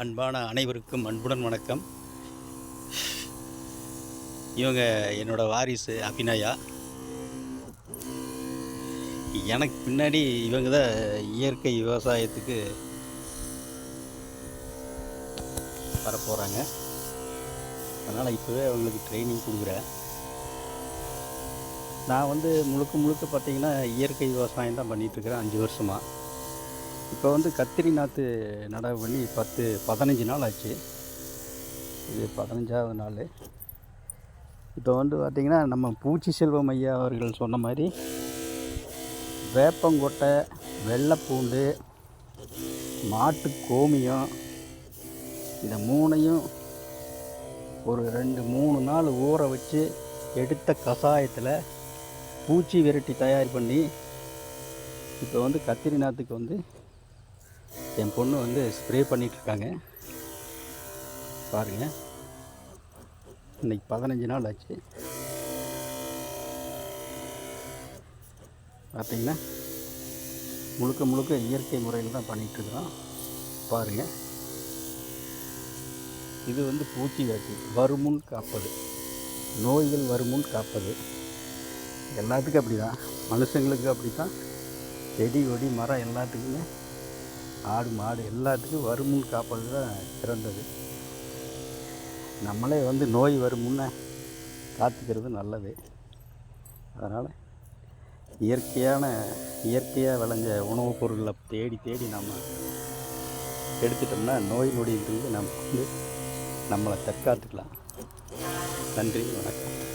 அன்பான அனைவருக்கும் அன்புடன் வணக்கம். இவங்க என்னோடய வாரிசு அபிநயா. எனக்கு பின்னாடி இவங்க தான் இயற்கை விவசாயத்துக்கு வரப்போகிறாங்க அதனால் இப்போவே அவங்களுக்கு ட்ரைனிங் கொடுக்குறேன். நான் வந்து முழுக்க முழுக்க பார்த்தீங்கன்னா இயற்கை விவசாயம் தான் பண்ணிகிட்ருக்கிறேன் அஞ்சு வருஷமாக இப்போ வந்து கத்திரி நாற்று நடவு பண்ணி பத்து பதினஞ்சு நாள் ஆச்சு. இது பதினஞ்சாவது நாள். இப்போ வந்து பார்த்திங்கன்னா நம்ம பூச்சி செல்வம் ஐயா அவர்கள் சொன்ன மாதிரி வேப்பங்கொட்டை வெள்ளைப்பூண்டு மாட்டு கோமியம் இதை மூணையும் ஒரு ரெண்டு மூணு நாள் ஊற வச்சு எடுத்த கஷாயத்தில் பூச்சி விரட்டி தயார் பண்ணி இப்போ வந்து கத்திரி நாற்றுக்கு வந்து என் பொண்ணு வந்து ஸ்ப்ரே பண்ணிகிட்ருக்காங்க பாருங்கள் இன்னைக்கு பதினஞ்சு நாள் ஆச்சு. பார்த்தீங்கன்னா முழுக்க முழுக்க இயற்கை முறையில் தான் பண்ணிகிட்ருக்குறோம் பாருங்கள் இது வந்து பூச்சி விரட்டி வருமுன் காப்பது. நோய்கள் வருமுன் காப்பது. எல்லாத்துக்கும் அப்படி தான் மனுஷங்களுக்கு அப்படி தான் செடி கொடி மரம் எல்லாத்துக்குமே ஆடு மாடு எல்லாத்துக்கும் வருமுன் காப்பது தான் சிறந்தது. நம்மளே வந்து நோய் வரும் முன்னே காத்துக்கிறது நல்லது. அதனால் இயற்கையான இயற்கையாக விளைஞ்ச உணவுப் பொருளை தேடி தேடி நம்ம எடுத்துட்டோம்னா நோய் நொடியிலிருந்து நம்ம வந்து நம்மளை தற்காத்துக்கலாம். நன்றி வணக்கம்.